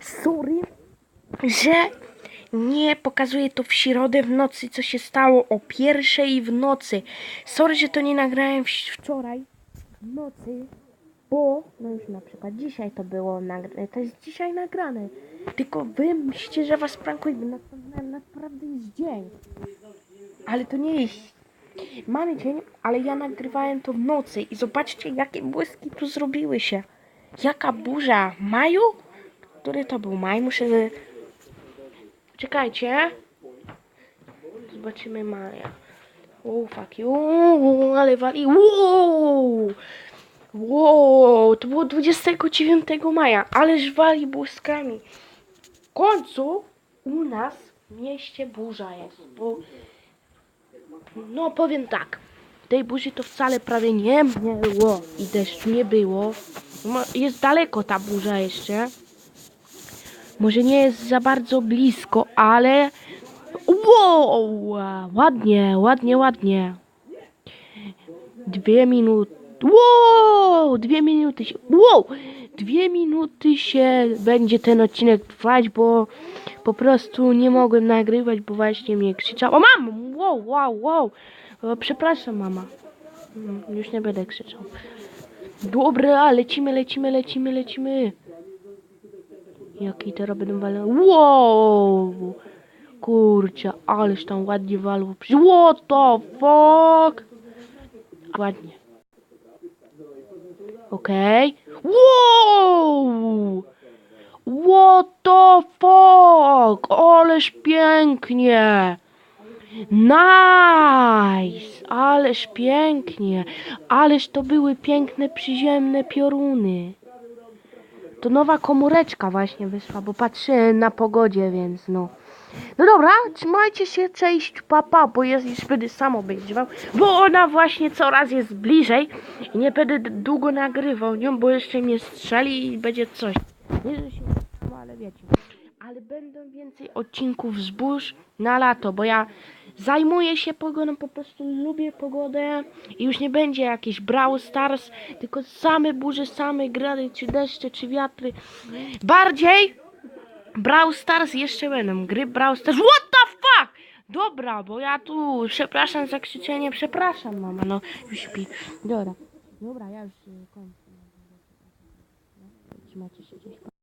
Sorry, że nie pokazuję to w środę w nocy, co się stało o pierwszej w nocy. Sorry, że to nie nagrałem wczoraj w nocy, bo no już na przykład dzisiaj to było nagrane, to jest dzisiaj nagrane. Tylko wy myślicie, że was prankuję, naprawdę jest dzień. Ale to nie jest Mamy dzień, ale ja nagrywałem to w nocy i zobaczcie, jakie błyski tu zrobiły się. Jaka burza. Maju? Który to był maj? Muszę... Czekajcie. Zobaczymy maja. O, fuck you. Ale wali. Wow! Wow, to było 29 maja, ależ wali błyskami. W końcu u nas w mieście burza jest, bo no powiem tak, tej burzy to wcale prawie nie było i deszczu nie było. Jest daleko ta burza jeszcze. Może nie jest za bardzo blisko, ale... Wow! Ładnie, ładnie, ładnie. Dwie minuty. Wow! Dwie minuty się. Wow! Dwie minuty się będzie ten odcinek trwać, bo po prostu nie mogłem nagrywać, bo właśnie mnie krzyczało. Mam! Wow, wow, wow! O, przepraszam, mama. Mm, Już nie będę krzyczał. Dobra, lecimy, lecimy, lecimy, lecimy. Jaki teraz będą walą? Wow! Kurczę, ależ tam ładnie walło. What the fuck? Ładnie. Okej. Wow! What the fuck? Ależ pięknie! Nice! Ależ pięknie! Ależ to były piękne przyziemne pioruny. To nowa komóreczka właśnie wyszła, bo patrzę na pogodzie, więc no. No dobra, trzymajcie się, cześć, papa, bo jest już będę sam obejrzywał, bo ona właśnie coraz jest bliżej i nie będę długo nagrywał nią, bo jeszcze mnie strzeli i będzie coś. Nie, że się ale wiecie. Ale będą więcej odcinków zbóż na lato, bo ja zajmuję się pogodą, po prostu lubię pogodę i już nie będzie jakieś Brawl Stars, tylko same burze, same grady, czy deszcze, czy wiatry. Bardziej Brawl Stars jeszcze będą. Gry Brawl Stars. What the fuck? Dobra, bo ja tu przepraszam za krzyczenie, przepraszam mama, no już śpi. Dobra. Dobra, ja już y, kończę. Trzymajcie się, cześć.